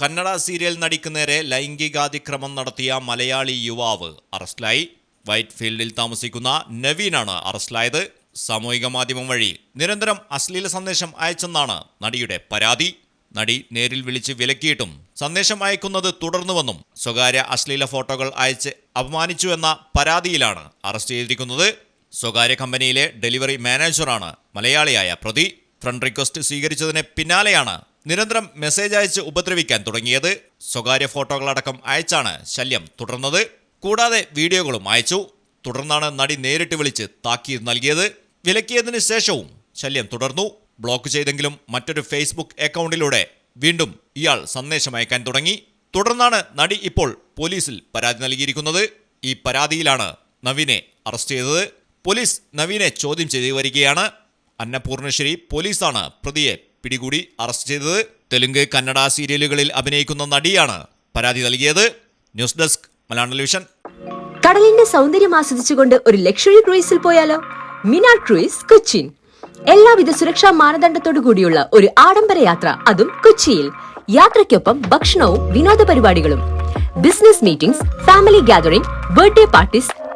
Kannada serial നടിക്ക് നേരെ ലൈംഗികാതിക്രമം നടത്തിയ മലയാളി യുവാവ് അറസ്റ്റിലായി. വൈറ്റ് ഫീൽഡിൽ താമസിക്കുന്ന നവീനാണ് അറസ്റ്റിലായത്. സാമൂഹിക മാധ്യമം വഴി നിരന്തരം അശ്ലീല സന്ദേശം അയച്ചെന്നാണ് നടിയുടെ പരാതി. നടി നേരിൽ വിളിച്ച് വിലക്കിയിട്ടും സന്ദേശം അയക്കുന്നത് തുടർന്നുവെന്നും സ്വകാര്യ അശ്ലീല ഫോട്ടോകൾ അയച്ച് അപമാനിച്ചുവെന്ന പരാതിയിലാണ് അറസ്റ്റ് ചെയ്തിരിക്കുന്നത്. സ്വകാര്യ കമ്പനിയിലെ ഡെലിവറി മാനേജറാണ് മലയാളിയായ പ്രതി. ഫ്രണ്ട് റിക്വസ്റ്റ് സ്വീകരിച്ചതിന് പിന്നാലെയാണ് നിരന്തരം മെസ്സേജ് അയച്ച് ഉപദ്രവിക്കാൻ തുടങ്ങിയത് സ്വകാര്യ ഫോട്ടോകളടക്കം അയച്ചാണ് ശല്യം തുടർന്നത്. കൂടാതെ വീഡിയോകളും അയച്ചു. തുടർന്നാണ് നടി നേരിട്ട് വിളിച്ച് താക്കീത് നൽകിയത്. വിലക്കിയതിന് ശേഷവും ശല്യം തുടർന്നു. ബ്ലോക്ക് ചെയ്തെങ്കിലും മറ്റൊരു ഫേസ്ബുക്ക് അക്കൗണ്ടിലൂടെ വീണ്ടും ഇയാൾ സന്ദേശം അയക്കാൻ തുടങ്ങി. തുടർന്നാണ് നടി ഇപ്പോൾ പോലീസിൽ പരാതി നൽകിയിരിക്കുന്നത്. ഈ പരാതിയിലാണ് നവീനെ അറസ്റ്റ് ചെയ്തത്. പോലീസ് നവീനെ ചോദ്യം ചെയ്തു വരികയാണ്. അന്നപൂർണശ്രീ പോലീസാണ് പ്രതിയെ പിടികൂടി അറസ്റ്റ് ചെയ്തത് തെലുങ്ക് കന്നഡ സീരിയലുകളിൽ അഭിനയിക്കുന്ന നടിയാണ്. പരാതി നൽകിയത് ന്യൂസ് ഡെസ്ക് മലയാളം ടെലിവിഷൻ. കടലിന്റെ സൗന്ദര്യം ആസ്വദിച്ചുകൊണ്ട് ഒരു ലക്ഷറി ക്രൂയിസിൽ പോയാലോ? മിനാ ക്രൂയിസ് കൊച്ചിൻ എല്ലാവിധ സുരക്ഷാ മാനദണ്ഡത്തോടു കൂടിയുള്ള ഒരു ആഡംബര യാത്ര അതും കൊച്ചിയിൽ. യാത്രയ്ക്കൊപ്പം ഭക്ഷണവും വിനോദ പരിപാടികളും. Business meetings family gathering birthday parties